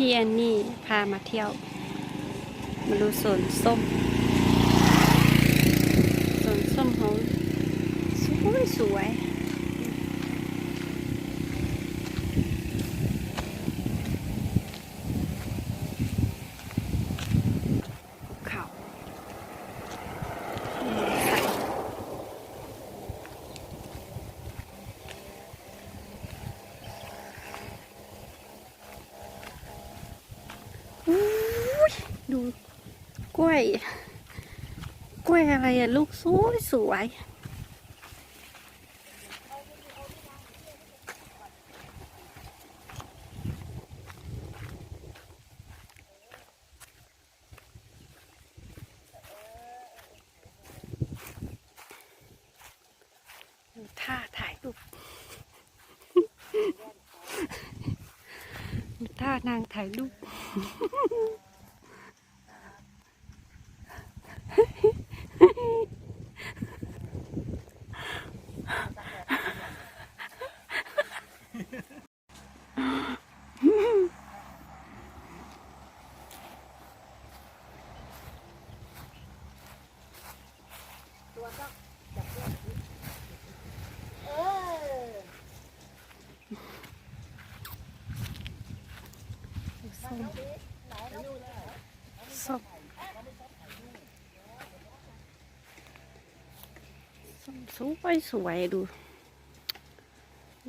พี่แอนนี่พามาเที่ยว มาดูสวนส้มสวนส้มเขาสวยสวยภูเขาใสอุ๊ย ดูกล้วย กล้วยอะไรอะลูกสวยสวยท่าถ่ายรูปท่านางถ่ายรูป ส้มส้มส้มสวยสวยดู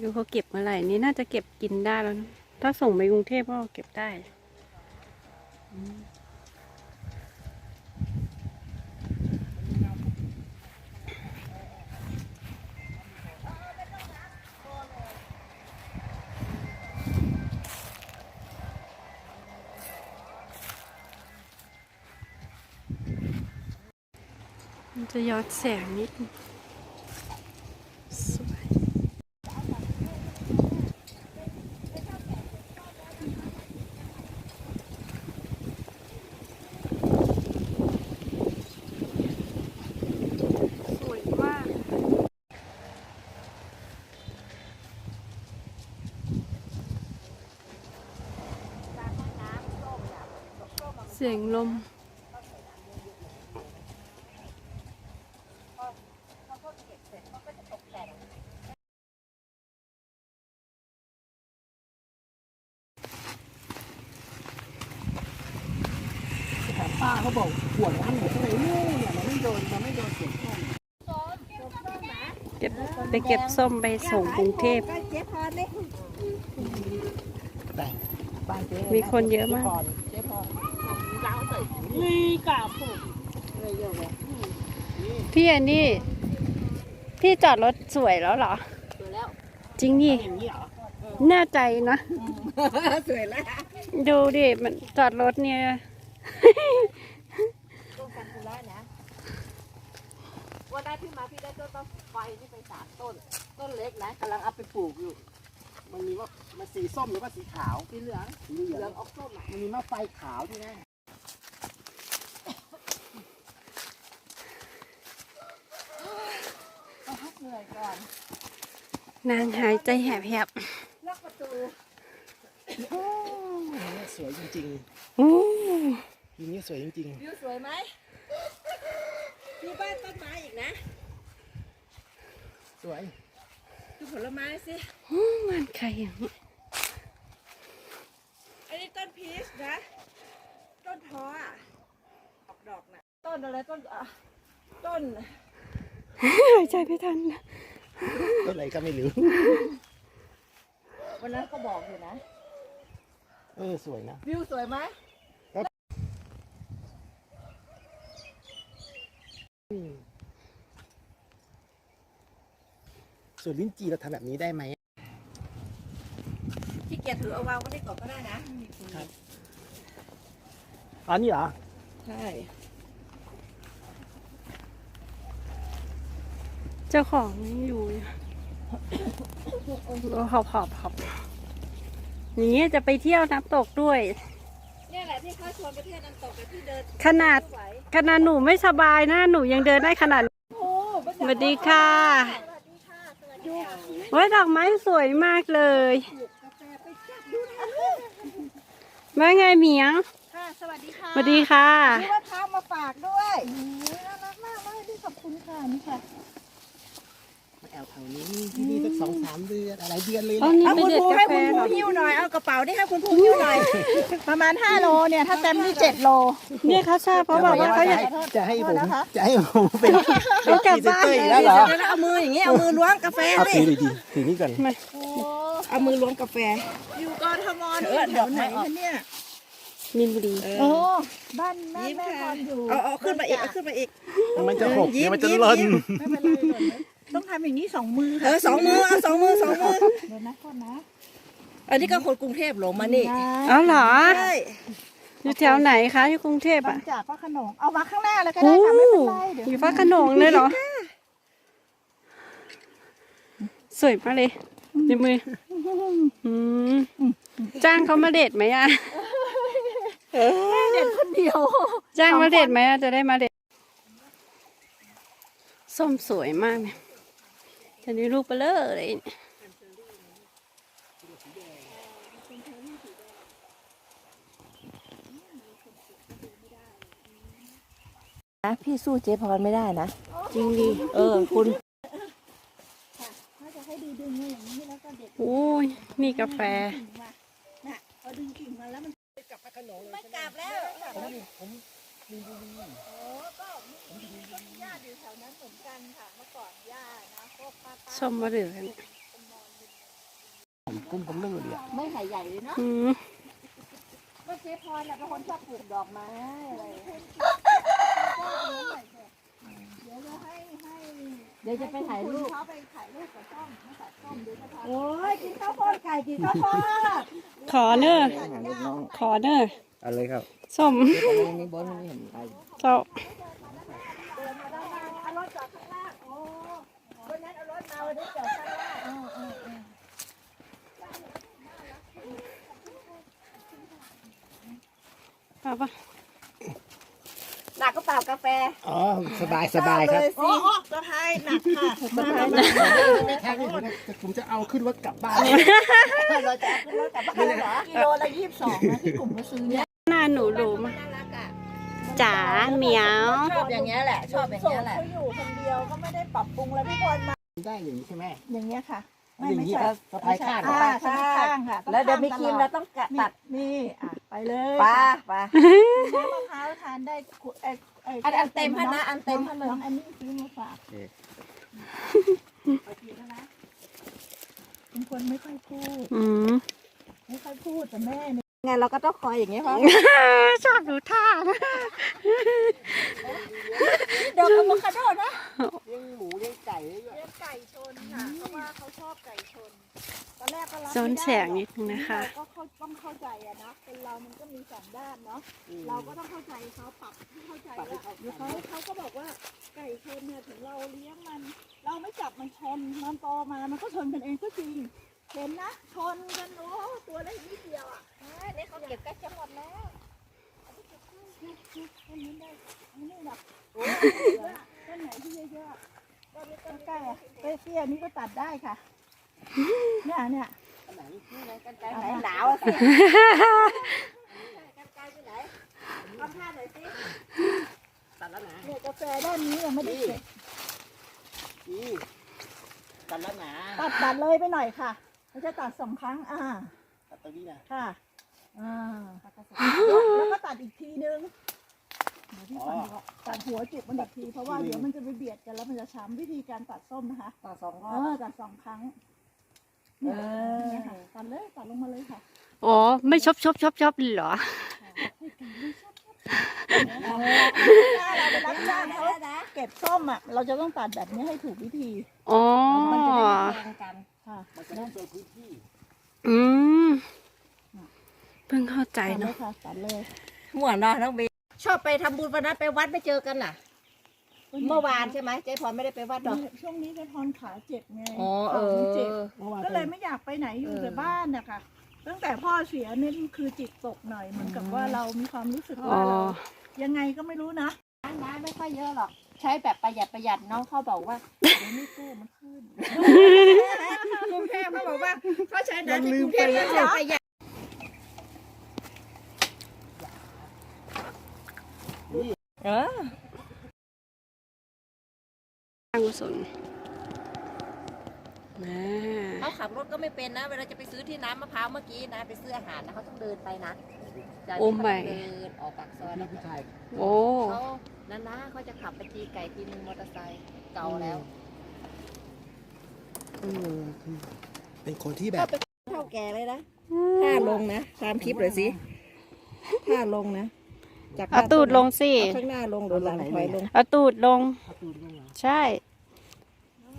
ดูเขาเก็บเมื่อไหร่นี่น่าจะเก็บกินได้แล้วนะถ้าส่งไปกรุงเทพก็เก็บได้ มันจะย้อนแสงนิดสวย สวยมาก เสียงลม ป้าเขาบอกขวดมันอยู่ข้างในนู่นเนี่ยมันไม่โดนมันไม่โดนเสียงส้มเก็บไปเก็บส้มไปส่งกรุงเทพแต่บ้านเจ๊มีคนเยอะมาก เจ๊พรนี่กาผูกเลยเยอะเลยพี่อันนี้ พี่จอดรถสวยแล้วเหรอ สวยแล้วจริงดิอย่างนี้เหรอแน่ใจนะ สวยแล้ว ดูดิ มันจอดรถเนี่ย ต้นซากุระนะวันได้ พี่มาพี่ได้ต้นต้นไฟนี่ไปสามต้น ต้นเล็กนะกำลังเอาไปปลูกอยู่ มันมีว่ามันสีส้มหรือว่าสีขาวสีเหลืองสีเหลืองออกส้มอะมันมีมะไฟขาวที่นั่นเหนื่อยก่อนนางหายใจแหบล็อกประตูสวยจริงๆอู้ๆทีนี้สวยจริงวิวสวยไหม มีบ้านต้นไม้อีกนะๆสวย ดูผลไม้สิหูมันใครอย่างนี้อันนี้ต้นพีชนะ ต้นท้ออะออกดอกนะต้นอะไรต้นอะต้นหายใจไม่ทันต้นอะไรก็ไม่รู้ วันนั้นก็บอกอยู่นะ เออ สวยนะ วิวสวยไหม ส่วนลิ้นจีเราทำแบบนี้ได้ไหมที่เกียจถือเอาวางไว้ในกล่องก็ได้นะไม่มีคนครับอ๋อนี่เหรอ ใช่ เจ้าของอยู่ขอบขอบขอบอย่างเงี้ยจะไปเที่ยวน้ำตกด้วย เนี่ยแหละที่เขาชวนไปเที่ยวน้ำตกแต่ที่เดินขนาด ไม่ไหว ขนาดหนูไม่สบายนะ หนูยังเดินได้ขนาดโอ้บรรสยากาศวัสดีค่ะสวัสดีค่ะสวัสดีค่ะโอ้ยดอกไม้สวยมากเลยกาแฟไปจับดูนะว่าไงเหมียวค่ะสวัสดีค่ะสวัสดีค่ะนี่ว่าท้ามาฝากด้วยโอ้ยน่ารักมากเลยนี่ขอบคุณค่ะนี่ค่ะมา แอลแถวนี้ที่นี่สักสองสามเดือนอะไรเดือนเลยเอานะนี่เอาไปคุณเด็ดครูกาให้แฟคุณคหรูน่อยหิ้วหน่อย เอากระเป๋านี่ให้คุณครูหิ้วหน่อย ประมาณ5โลเนี่ย ถ้าเต็มที่7โล เนี่ยเขาทราบเพราะบอกว่าเขาอยากจะให้ผมโทษนะคะจะให้ผมเป็นเขากลับบ้านพรีเซนเตอร์อีกแล้วเหรอเดี๋ยวนะเอามืออย่างนี้เอามือล้วงกาแฟเอาสิถือดีๆถือนี่ก่อนเอามือล้วงกาแฟ อยู่กทมนี่แถวไหนคะเนี่ยมินบุรีโอ้บ้านแม่แม่พรอยู่เอาเอาขึ้นมาอีกเอาขึ้นมาอีกมันจะหกยิ้เดี๋ยวมันจะยิ้หล่นยิ้ไม่เป็นไรหล่นเลย ต้องทำอย่างนี้สองมือค่ะเออสองมือเอาสองมือสองมือ เดี๋ยวนะโทษนะ อันนี้ก็คนกรุงเทพหลงมานี่เอาเหรอ ใช่อยู่แถวไหนคะอยู่กรุงเทพบาอะงจากพระโขนงเอามาข้างหน้าเลยก็โอ้ได้ค่ะไม่เป็นไรเดี๋ยวอยู่ฟ้าขนงเลยเหรอ สวยมากเลยในมืออืมจ้างเขามาเดทไหมอะ เด็ดคนเดียวจ้างมาเดทไหมอะจะได้มาเดทส้มสวยมากเนี่ย แต่นี้ลูกเบลอเลยเนี่ยนะพี่สู้เจ๊พรไม่ได้นะ จริงดิเออ คุณโอ้ยนี่กาแฟพอดึงกิ่งมาแล้วมันไม่กลับแล้วส้มมะเดื่อเนี่ยกุ้งผมเลือดเลยอะไม่ไข่ใหญ่เลยเนาะอืมก็เจ๊พรน่ะเป็นคนชอบปลูกดอกไม้อะไรเดี๋ยวจะไปถ่ายรูปเขาไปถ่ายรูปกับส้มไม่ตัดส้มเดี๋ยวจะถ่ายโอ้ยกินข้าวโพดไก่กินข้าวโพดขอเนอะหาลูกน้องขอเนอะเอาเลยครับส้มเดี๋ยวผมมีบอลไม่เห็นใครเจ้าเอารถจอดข้างล่างโอ้วันนั้นเอารถมาวันนี้จอดข้างล่างเออเออเออเอาปะหนักก็เปล่ากาแฟอ๋อสบายสบายครับโอ้โหสะพายหนักค่ะสะพายหนักไม่แค่นี้นะผมจะเอาขึ้นรถกลับบ้านเราจะเอาขึ้นรถกลับบ้านเหรอกิโลละยี่สิบสองนะที่กลุ่มเขาซื้อเนี่ย หน้าหนูรู้มากจ๋าเหมียวชอบอย่างเงี้ยแหละ ชอบอย่างเงี้ยแหละเขาอยู่คนเดียวก็ไม่ได้ปรับปรุงแล้วพี่พรมาได้อย่างนี้ใช่ไหมอย่างเงี้ยค่ะอย่างนี้ครับสะพายข้างอ่าสะพายข้างค่ะ แล้วเดี๋ยวมีครีมเราต้องกะตัดนี่อะไปเลยปลาปลาน้ำมะพร้าวทานได้ขวดไอ้ไอ้อันอันเต็มให้นะอันเต็มให้เลยน้องอันนี้ซื้อมาฝากเป็นคนไม่ค่อยพูดอืมไม่ค่อยพูดแต่แม่เนี่ย ไงเราก็ต้องคอยอย่างเงี้ยเพราะชอบดูท่านะดอกอะโวคาโดนะเลี้ยงหมูเลี้ยงไก่ด้วยเลี้ยงไก่ชนค่ะเพราะว่าเขาชอบไก่ชนตอนแรกก็รับโซนไม่ได้แสงนิดนึงนะคะเราก็เข้าต้องเข้าใจอะนะคนเรามันก็มีสองด้านเนาะเราก็ต้องเข้าใจเขาปรับให้เข้าใจว่าเขาเขาก็บอกว่าไก่ชนเนี่ยถึงเราเลี้ยงมัน เราไม่จับมันชนมันโตมามันก็ชนกันเองก็จริงเห็นนะชนกันโอ้ ตัวเล็กนิดเดียวอะนี่เขาเก็บใกล้จะหมดแล้วต้นนี้ได้อันนี้แบบโอ้ยต้นไหนที่เยอะๆต้นใกล้ๆอะเตี้ยๆนี่ก็ตัดได้ค่ะเนี่ยเนี่ยกันไกลไหนหนาวอะสิเอาผ้าหน่อยสิตัดแล้วนะเนี่ยกาแฟด้านนี้ยังไม่ได้เก็บนี่ตัดแล้วนะตัดตัดเลยไปหน่อยค่ะไม่ใช่ตัดสองครั้งอ่า ตัดตรงนี้นะค่ะอ่าแล้วก็ตัดอีกทีนึงเดี๋ยวพี่ฟันบอกตัดหัวจุกมันอีกทีเพราะว่าเดี๋ยวมันจะไปเบียดกันแล้วมันจะช้ำวิธีการตัดส้มนะคะต่อสองรเออบอตัดสองครั้งเนี่ยเนี่ยค่ะตัดเลยตัดลงมาเลยค่ะอ๋อ ไม่ชอบชอบชอบชอบเหรอถ้าเราไปรับจ้างเขาเก็บส้มอะ เราจะต้องตัดแบบนี้ให้ถูกวิธี อ๋อ มันจะได้ไม่แข่งกันค่ะมันจะต้องเจอพื้นที่ อืมเพิ่งเข้าใจตัดเลเนาะยค่ะตัดเลยห่วงเนาะน้องเบชอบไปทำบุญวันนั้นไปวัดไม่เจอกันน่ะ เมื่อวานใช่ไหมเจ๊พรไม่ได้ไปวัดหรอกช่วงนี้จะทอนขาเจ็บไงอ๋อเออขามันเจ็บเมื่อวานก็เลยไม่อยากไปไหนอยู่เออแต่บ้านนะคะตั้งแต่พ่อเสียเนี่ยคือจิตตกหน่อยเหมือนกับว่าเรามีความรู้สึกอ๋ว่าอ เรายังไงก็ไม่รู้นะ น้ำไม่ค่อยเยอะหรอก ใช้แบบประหยัดประหยัดน้องเขาบอกว่าเดี๋ยวนี้กู้มันขึ้น กรุงเทพเขาบอกว่าเขาใช้แดดที่กรุงเทพแล้วประหยัดเออสกุศลม่เขาขับรถก็ไม่เป็นนะ เวลาจะไปซื้อที่น้ำมะพร้าวเมื่อกี้นะ ไปซื้ออาหารนะเขาต้องเดินไปนะโอ้ไม่ออกปากซอยแล้วโอ้ เขานั่นนะเขาจะขับไปทีไก่ทีนมอเตอร์ไซค์เก่าแล้ว เออคือเป็นคนที่แบบเท่าแก่เลยนะท่าลงนะตามคลิปเลยสิท่าลงนะจากเอาตูดลงสิเอาข้างหน้าลงหรือหลังถอยลงเอาตูดลงประตูลงเหรอใช่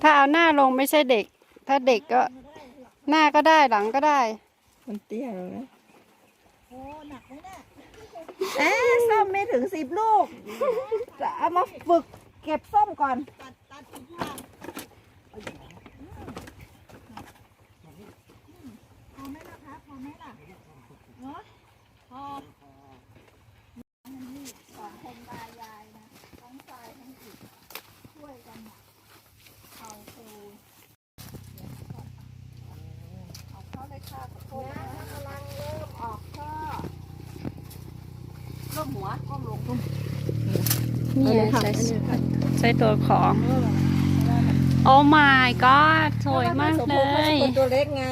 ถ้าเอาหน้าลงไม่ใช่เด็ก ถ้าเด็กก็ หน้าก็ได้หลังก็ได้ มันเตี้ยแล้วนะโอ้หนักไหมเนี่ยเอ๊ะส้มไม่ถึงสิบลูกจะเอามาฝึกเก็บส้มก่อน ตัดตัดอีกอย่างพอไหมล่ะคะพอไหมล่ะเนาะพอนี่สองคนตายายนะทั้งทรายทั้งอิฐช่วยกันน่ะเอาปูเอาเข้าเลยค่ะขอโทษนะ กำลังเริ่มออกช่อ ก้มหัวก้มลงก้มนี่ใช้ใช้ตัวของโอ้ my god สวยมากเลยคนตัวเล็กไง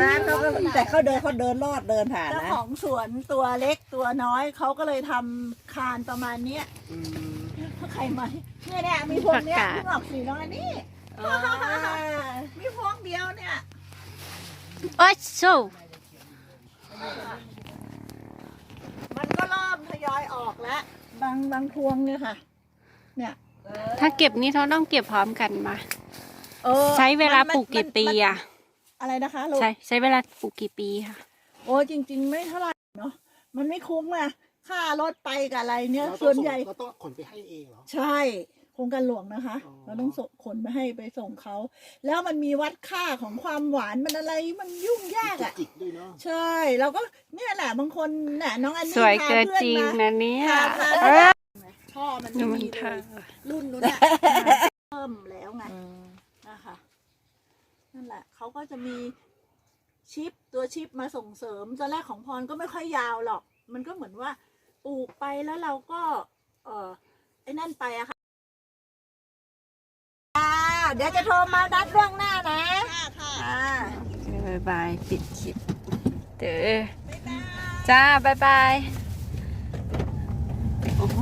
ร้านเขาก็แต่เขาเดินเขาเดินลอดเดินผ่านเจ้านะของสวนตัวเล็กตัวน้อยเขาก็เลยทำคานประมาณเนี้ยอืมใครมาเนี่ยเนี่ยมีพวงเนี้ยผักกาดเพิ่งออกสีน้อยนี่มีพวงเดียวเนี่ยโอ้ยโซมันก็เริ่มทย อยออกแล้วบางบางพวงเนี่ยค่ะ เนี่ยถ้าเก็บนี่เขาต้องเก็บพร้อมกันมาเออใช้เวลามันปลูกกี่มันปีมันอะอะไรนะคะลูกใช้ใช้เวลาปลูกกี่ปีค่ะ โอ้จริง ๆ ไม่เท่าไหร่เนาะมันไม่คุ้มอะค่ารถไปกับอะไรเนี่ยเราต้ส่องวนใหญ่เราต้องขนไปให้เองเหรอใช่ โครงการหลวงนะคะ อ๋อ เราต้องส่งขนไปให้ไปส่งเขา แล้วมันมีวัดค่าของความหวานมันอะไรมันยุ่งยากจุกอะ จิกด้วยเนาะใช่เราก็เนี่ยแหละบางคนน่ะน้องอันนี้สวยพาเกินพื่อจริงมานะเนี่ยพาพาเออช่อมันดูไม่มันมีเลค่ะยรุ่นนู้นน่ะเพิ่มแล้วไงนะคะนั่นแหละเขาก็จะมีชิปตัวชิปมาส่งเสริมตอนแรกของพรก็ไม่ค่อยยาวหรอก มันก็เหมือนว่าปลูกไปแล้วเราก็ เออไอ้นั่นไปอะค่ะ เดี๋ยวจะโทรมานัดเรื่องหน้านะค่ะค่ะอ่าบายบายปิดคลิปเด้อจ้าบายบายโอ้โห